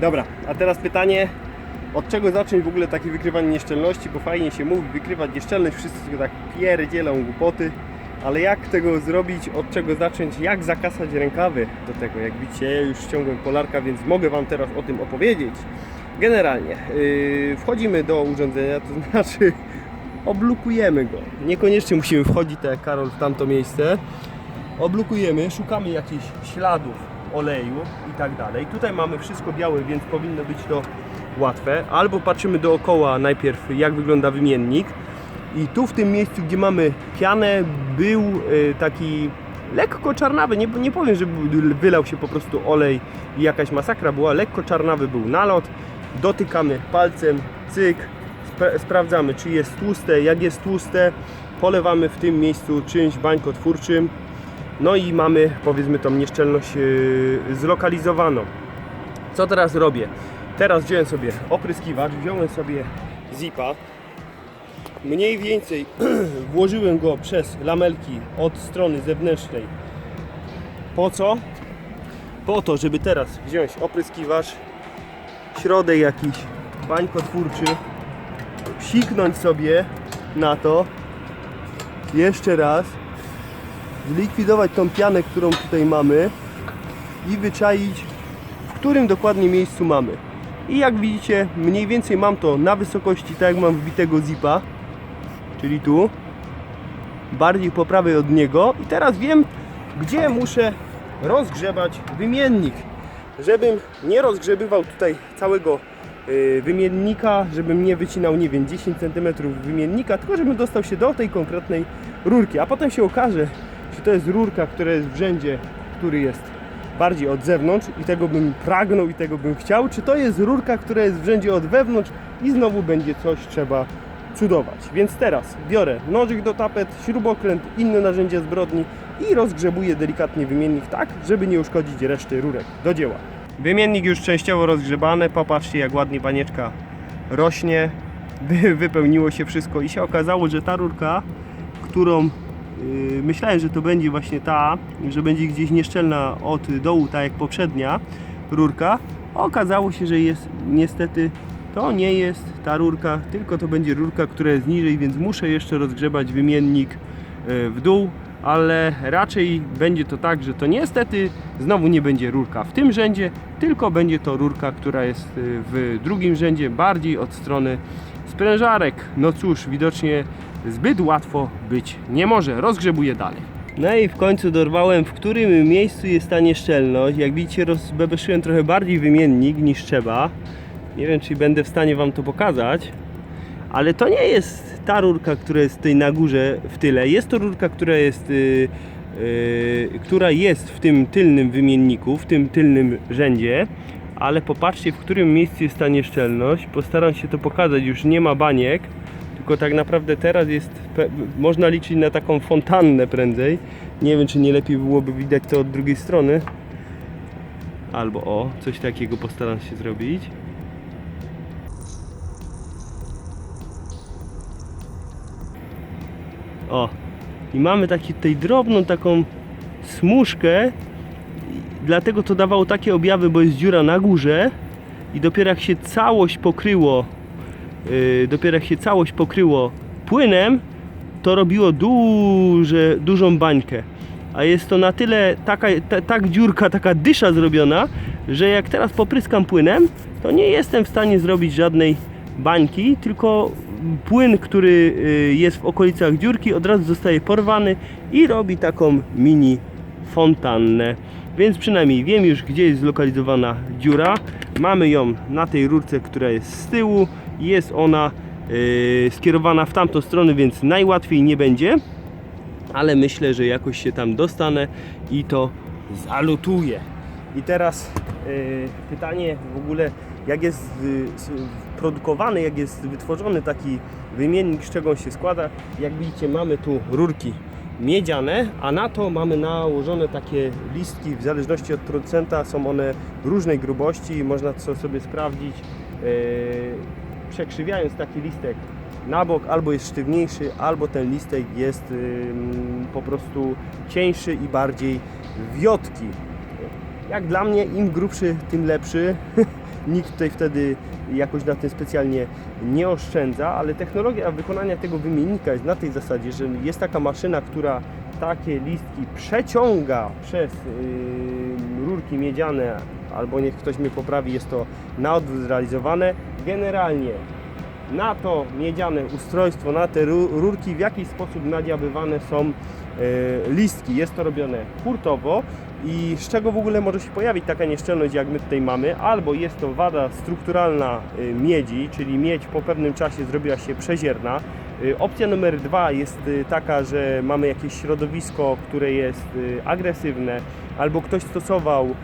Dobra, a teraz pytanie, od czego zacząć w ogóle takie wykrywanie nieszczelności, bo fajnie się mówi, wykrywać nieszczelność, wszyscy tylko tak pierdzielą głupoty, ale jak tego zrobić, od czego zacząć, jak zakasać rękawy do tego, jak widzicie, ja już ściągłem polarka, więc mogę Wam teraz o tym opowiedzieć. Generalnie, yy, wchodzimy do urządzenia, to znaczy oblukujemy go. Niekoniecznie musimy wchodzić, tak jak Karol, w tamto miejsce. Oblukujemy, szukamy jakichś śladów oleju i tak dalej. Tutaj mamy wszystko białe, więc powinno być to łatwe. Albo patrzymy dookoła najpierw, jak wygląda wymiennik. I tu w tym miejscu, gdzie mamy pianę, był y, taki lekko czarnawy. Nie, nie powiem, że wylał się po prostu olej i jakaś masakra była. Lekko czarnawy był nalot. Dotykamy palcem, cyk, spra- sprawdzamy, czy jest tłuste. Jak jest tłuste, polewamy w tym miejscu czymś bańkotwórczym. No i mamy powiedzmy tą nieszczelność yy, zlokalizowaną. Co teraz robię? Teraz wziąłem sobie opryskiwacz, wziąłem sobie zipa. Mniej więcej włożyłem go przez lamelki od strony zewnętrznej. Po co? Po to, żeby teraz wziąć opryskiwacz, środek jakiś bańkotwórczy, psiknąć sobie na to jeszcze raz zlikwidować tą pianę, którą tutaj mamy i wyczaić, w którym dokładnie miejscu mamy. I jak widzicie, mniej więcej mam to na wysokości, tak jak mam wbitego zipa, czyli tu, bardziej po prawej od niego. I teraz wiem, gdzie muszę rozgrzebać wymiennik. Żebym nie rozgrzebywał tutaj całego y, wymiennika, żebym nie wycinał, nie wiem, 10 cm wymiennika, tylko żebym dostał się do tej konkretnej rurki. A potem się okaże, czy to jest rurka, która jest w rzędzie, który jest bardziej od zewnątrz i tego bym pragnął i tego bym chciał, czy to jest rurka, która jest w rzędzie od wewnątrz i znowu będzie coś trzeba cudować. Więc teraz biorę nożyk do tapet, śrubokręt, inne narzędzia zbrodni i rozgrzebuję delikatnie wymiennik tak, żeby nie uszkodzić reszty rurek. Do dzieła. Wymiennik już częściowo rozgrzebany, popatrzcie jak ładnie panieczka rośnie, Wy, wypełniło się wszystko i się okazało, że ta rurka, którą myślałem, że to będzie właśnie ta, że będzie gdzieś nieszczelna od dołu, tak jak poprzednia rurka, okazało się, że jest niestety to nie jest ta rurka, tylko to będzie rurka, która jest niżej, więc muszę jeszcze rozgrzebać wymiennik yy, w dół, ale raczej będzie to tak, że to niestety znowu nie będzie rurka w tym rzędzie, tylko będzie to rurka, która jest yy, w drugim rzędzie, bardziej od strony sprężarek. No cóż, widocznie zbyt łatwo być nie może. Rozgrzebuję dalej. No i w końcu dorwałem, w którym miejscu jest ta nieszczelność. Jak widzicie, rozbebeszyłem trochę bardziej wymiennik niż trzeba. Nie wiem, czy będę w stanie Wam to pokazać. Ale to nie jest ta rurka, która jest tutaj na górze w tyle. Jest to rurka, która jest, yy, yy, która jest w tym tylnym wymienniku, w tym tylnym rzędzie. Ale popatrzcie, w którym miejscu jest ta nieszczelność. Postaram się to pokazać. Już nie ma baniek, tylko tak naprawdę teraz jest, można liczyć na taką fontannę prędzej. Nie wiem, czy nie lepiej byłoby widać to od drugiej strony. Albo o, coś takiego postaram się zrobić. O, i mamy taki tutaj drobną taką smuszkę. Dlatego to dawało takie objawy, bo jest dziura na górze i dopiero jak się całość pokryło, yy, dopiero jak się całość pokryło płynem, to robiło duże, dużą bańkę. A jest to na tyle taka, ta, tak dziurka, taka dysza zrobiona, że jak teraz popryskam płynem, to nie jestem w stanie zrobić żadnej bańki, tylko płyn, który y, jest w okolicach dziurki, od razu zostaje porwany i robi taką mini fontannę. Więc przynajmniej wiem już, gdzie jest zlokalizowana dziura. Mamy ją na tej rurce, która jest z tyłu. Jest ona y, skierowana w tamtą stronę, więc najłatwiej nie będzie. Ale myślę, że jakoś się tam dostanę i to zalutuję. I teraz y, pytanie w ogóle, jak jest y, s- produkowany, jak jest wytworzony taki wymiennik, z czego on się składa. Jak widzicie, mamy tu rurki miedziane, a na to mamy nałożone takie listki, w zależności od producenta są one różnej grubości, można to sobie sprawdzić. Yy, przekrzywiając taki listek na bok, albo jest sztywniejszy, albo ten listek jest ym, po prostu cieńszy i bardziej wiotki. Jak dla mnie, im grubszy, tym lepszy. nikt tutaj wtedy jakoś na tym specjalnie nie oszczędza, ale technologia wykonania tego wymiennika jest na tej zasadzie, że jest taka maszyna, która takie listki przeciąga przez yy, rurki miedziane, albo niech ktoś mnie poprawi, jest to na odwrót zrealizowane. Generalnie na to miedziane ustrojstwo, na te ru- rurki w jakiś sposób nadziabywane są listki. Jest to robione hurtowo i z czego w ogóle może się pojawić taka nieszczelność, jak my tutaj mamy, albo jest to wada strukturalna e, miedzi, czyli miedź po pewnym czasie zrobiła się przezierna. E, Opcja numer dwa jest taka, że mamy jakieś środowisko, które jest agresywne, albo ktoś stosował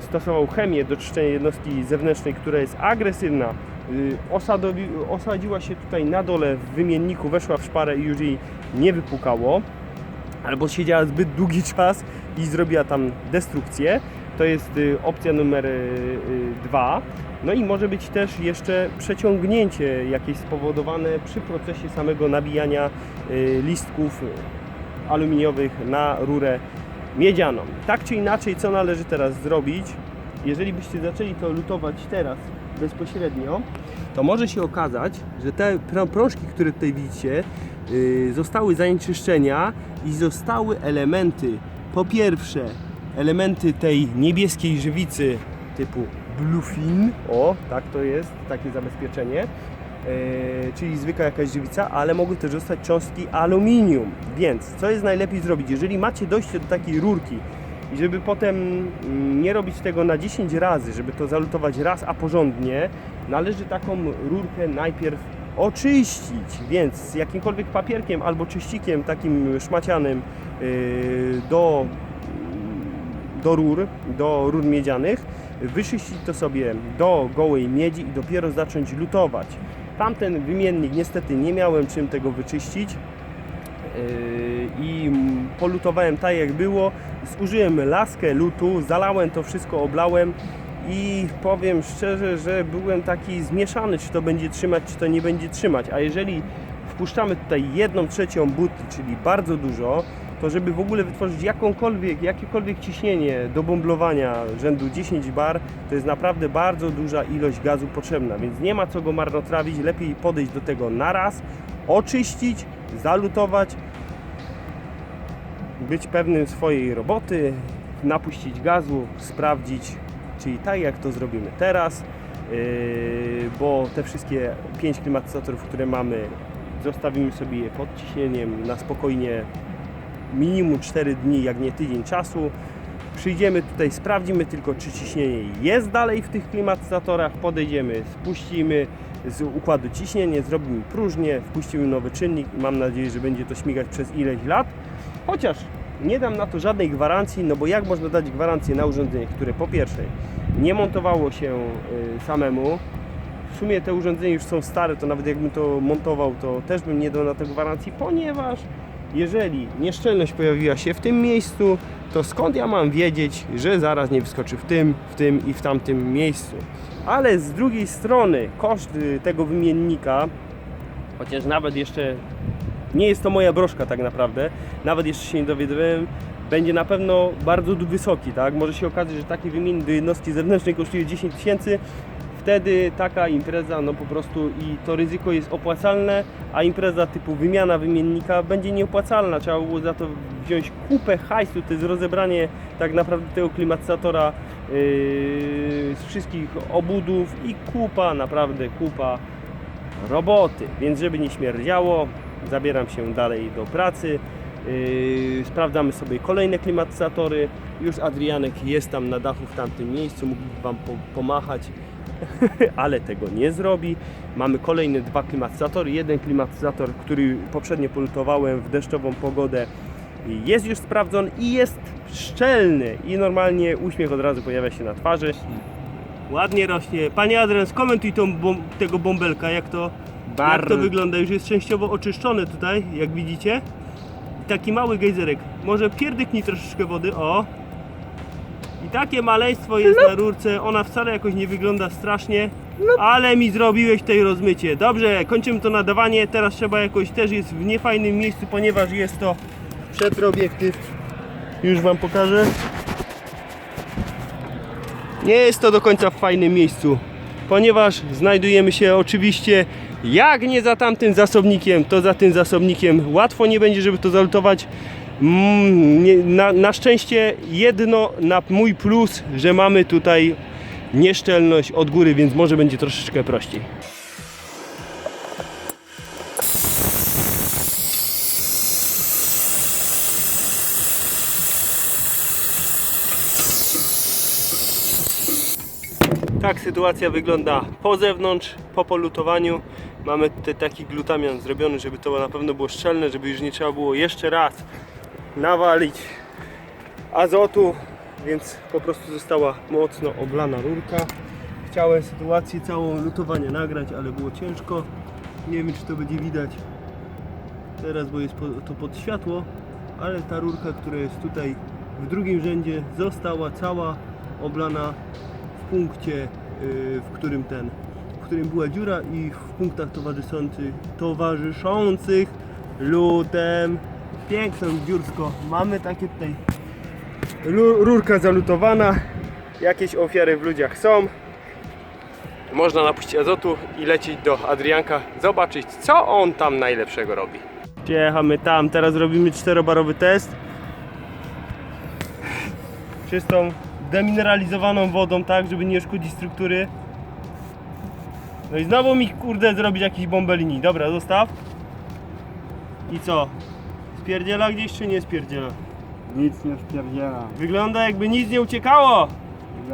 stosował chemię do czyszczenia jednostki zewnętrznej, która jest agresywna, osadowi, osadziła się tutaj na dole w wymienniku, weszła w szparę i już jej nie wypukało, albo siedziała zbyt długi czas i zrobiła tam destrukcję. To jest y, opcja numer y, y, dwa. No i może być też jeszcze przeciągnięcie jakieś spowodowane przy procesie samego nabijania y, listków aluminiowych na rurę miedzianą. Tak czy inaczej, co należy teraz zrobić? Jeżeli byście zaczęli to lutować teraz bezpośrednio, to może się okazać, że te prą- prążki, które tutaj widzicie, yy, zostały zanieczyszczenia i zostały elementy, po pierwsze, elementy tej niebieskiej żywicy typu bluefin, o, tak to jest, takie zabezpieczenie, e, czyli zwykła jakaś żywica, ale mogły też zostać cząstki aluminium. Więc co jest najlepiej zrobić? Jeżeli macie dojście do takiej rurki i żeby potem mm, nie robić tego na 10 razy, żeby to zalutować raz, a porządnie, należy taką rurkę najpierw oczyścić, więc jakimkolwiek papierkiem albo czyścikiem takim szmacianym yy, do do rur, do rur miedzianych, wyczyścić to sobie do gołej miedzi i dopiero zacząć lutować. Tamten wymiennik niestety nie miałem czym tego wyczyścić i mm, polutowałem tak jak było. Zużyłem laskę lutu, zalałem to wszystko, oblałem i powiem szczerze, że byłem taki zmieszany, czy to będzie trzymać, czy to nie będzie trzymać. A jeżeli wpuszczamy tutaj jedną trzecią butli, czyli bardzo dużo, to żeby w ogóle wytworzyć jakąkolwiek, jakiekolwiek ciśnienie do bomblowania rzędu 10 bar, to jest naprawdę bardzo duża ilość gazu potrzebna, więc nie ma co go marnotrawić, lepiej podejść do tego naraz, oczyścić, zalutować, być pewnym swojej roboty, napuścić gazu, sprawdzić, czyli tak jak to zrobimy teraz, yy, bo te wszystkie 5 klimatyzatorów, które mamy, zostawimy sobie je pod ciśnieniem na spokojnie minimum 4 dni, jak nie tydzień czasu. Przyjdziemy tutaj, sprawdzimy tylko, czy ciśnienie jest dalej w tych klimatyzatorach. Podejdziemy, spuścimy z układu ciśnienie, zrobimy próżnię, wpuścimy nowy czynnik i mam nadzieję, że będzie to śmigać przez ileś lat. Chociaż nie dam na to żadnej gwarancji, no bo jak można dać gwarancję na urządzenie, które po pierwsze nie montowało się y, samemu, w sumie te urządzenia już są stare, to nawet jakbym to montował, to też bym nie dał na to gwarancji, ponieważ jeżeli nieszczelność pojawiła się w tym miejscu, to skąd ja mam wiedzieć, że zaraz nie wyskoczy w tym, w tym i w tamtym miejscu. Ale z drugiej strony koszt y, tego wymiennika, chociaż nawet jeszcze nie jest to moja broszka tak naprawdę, nawet jeszcze się nie dowiedziałem, będzie na pewno bardzo wysoki, tak? Może się okazać, że taki wymiennik do jednostki zewnętrznej kosztuje 10 tysięcy, wtedy taka impreza, no po prostu i to ryzyko jest opłacalne, a impreza typu wymiana wymiennika będzie nieopłacalna. Trzeba było za to wziąć kupę hajsu, to jest rozebranie tak naprawdę tego klimatyzatora z wszystkich obudów i kupa, naprawdę kupa roboty. Więc żeby nie śmierdziało, zabieram się dalej do pracy. Yy, sprawdzamy sobie kolejne klimatyzatory. Już Adrianek jest tam na dachu w tamtym miejscu, mógłby Wam po, pomachać, ale tego nie zrobi. Mamy kolejne dwa klimatyzatory. Jeden klimatyzator, który poprzednio polutowałem w deszczową pogodę, jest już sprawdzony i jest szczelny. I normalnie uśmiech od razu pojawia się na twarzy. Ładnie rośnie. Panie Adrian, skomentuj tą bom- tego bąbelka, jak to, jak to wygląda. Już jest częściowo oczyszczony tutaj, jak widzicie. Taki mały gejzerek. Może pierdyknij troszeczkę wody, o. I takie maleństwo jest na rurce. Ona wcale jakoś nie wygląda strasznie. Ale mi zrobiłeś tutaj rozmycie. Dobrze, kończymy to nadawanie. Teraz trzeba jakoś też jest w niefajnym miejscu, ponieważ jest to przetrobiekttyw. Już Wam pokażę. nie jest to do końca w fajnym miejscu, ponieważ znajdujemy się oczywiście jak nie za tamtym zasobnikiem, to za tym zasobnikiem łatwo nie będzie, żeby to zalutować. Mm, na, na szczęście jedno na mój plus, że mamy tutaj nieszczelność od góry, więc może będzie troszeczkę prościej. Tak sytuacja wygląda po zewnątrz, po polutowaniu. Mamy tutaj taki glutamian zrobiony, żeby to na pewno było szczelne, żeby już nie trzeba było jeszcze raz nawalić azotu, więc po prostu została mocno oblana rurka. Chciałem sytuację całą lutowania nagrać, ale było ciężko. Nie wiem czy to będzie widać teraz, bo jest to pod światło, ale ta rurka, która jest tutaj w drugim rzędzie została cała oblana punkcie, yy, w którym ten, w którym była dziura i w punktach towarzyszących, towarzyszących lutem. Piękne dziursko. Mamy takie tutaj rurka zalutowana. Jakieś ofiary w ludziach są. Można napuścić azotu i lecieć do Adrianka, zobaczyć co on tam najlepszego robi. Przyjechamy tam, teraz robimy czterobarowy test. Czystą, demineralizowaną wodą, tak, żeby nie szkodzić struktury. No i znowu mi kurde zrobić jakiś bąbelini. Dobra, zostaw. I co? Spierdziela gdzieś czy nie spierdziela? Nic nie spierdziela. Wygląda jakby nic nie uciekało.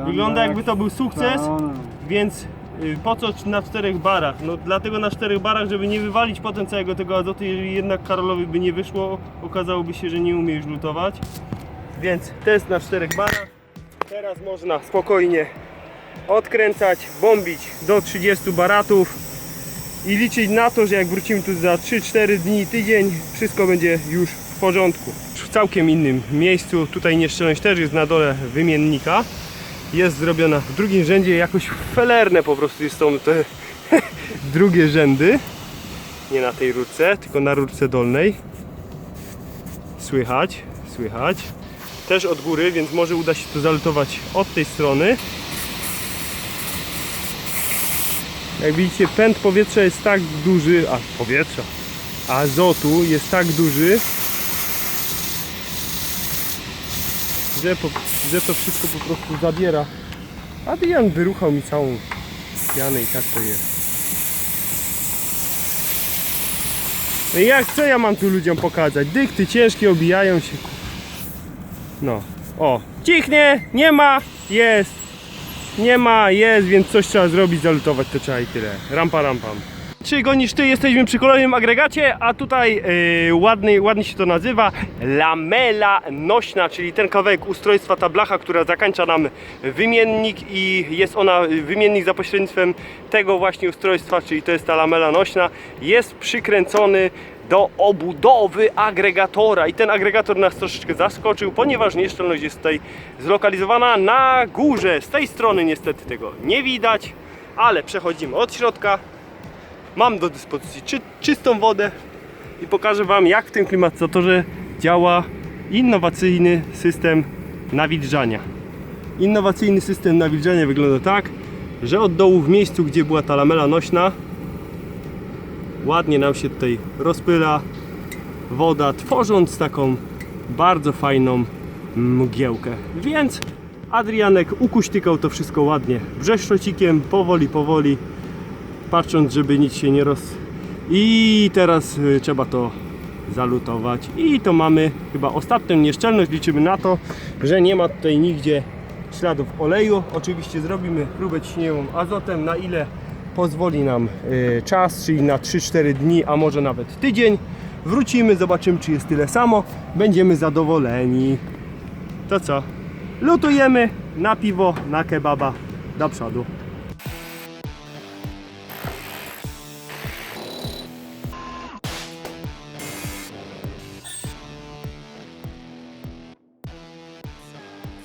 Wygląda jakby to był sukces, więc y, po co na czterech barach? No dlatego na czterech barach, żeby nie wywalić potem całego tego azotu, jeżeli jednak Karolowi by nie wyszło, okazałoby się, że nie umie już lutować. Więc test na czterech barach. Teraz można spokojnie odkręcać, bombić do 30 baratów i liczyć na to, że jak wrócimy tu za 3-4 dni, tydzień, wszystko będzie już w porządku. W całkiem innym miejscu, tutaj nieszczelność też jest na dole wymiennika. Jest zrobiona w drugim rzędzie, jakoś felerne po prostu są te drugie rzędy. Nie na tej rurce, tylko na rurce dolnej. Słychać, słychać. Też od góry, więc może uda się to zalutować od tej strony. Jak widzicie, pęd powietrza jest tak duży, a powietrza, azotu jest tak duży, że, po, że to wszystko po prostu zabiera. Adrian wyruchał mi całą pianę i tak to jest. No i jak, co ja mam tu ludziom pokazać? Dykty ciężkie obijają się. No, o, cichnie, nie ma, jest. Nie ma, jest, więc coś trzeba zrobić, zalutować to trzeba i tyle. Rampa, rampam. Czy gonisz ty? Jesteśmy przy kolejnym agregacie, a tutaj yy, ładny, ładnie się to nazywa lamela nośna, czyli ten kawałek ustrojstwa, ta blacha, która zakańcza nam wymiennik i jest ona, wymiennik za pośrednictwem tego właśnie ustrojstwa, czyli to jest ta lamela nośna, jest przykręcony do obudowy agregatora i ten agregator nas troszeczkę zaskoczył, ponieważ nieszczelność jest tutaj zlokalizowana na górze. Z tej strony niestety tego nie widać, ale przechodzimy od środka. Mam do dyspozycji czy, czystą wodę i pokażę Wam jak w tym klimatyzatorze działa innowacyjny system nawilżania. Innowacyjny system nawilżania wygląda tak, że od dołu w miejscu, gdzie była ta lamela nośna, ładnie nam się tutaj rozpyla woda, tworząc taką bardzo fajną mgiełkę. Więc Adrianek ukuśtykał to wszystko ładnie brzeszczocikiem, powoli, powoli, patrząc, żeby nic się nie roz... I teraz y, trzeba to zalutować. I to mamy chyba ostatnią nieszczelność. Liczymy na to, że nie ma tutaj nigdzie śladów oleju. Oczywiście zrobimy próbę ciśnieniową azotem, na ile pozwoli nam y, czas, czyli na 3-4 dni, a może nawet tydzień. Wrócimy, zobaczymy, czy jest tyle samo. Będziemy zadowoleni. To co? Lutujemy na piwo, na kebaba do przodu.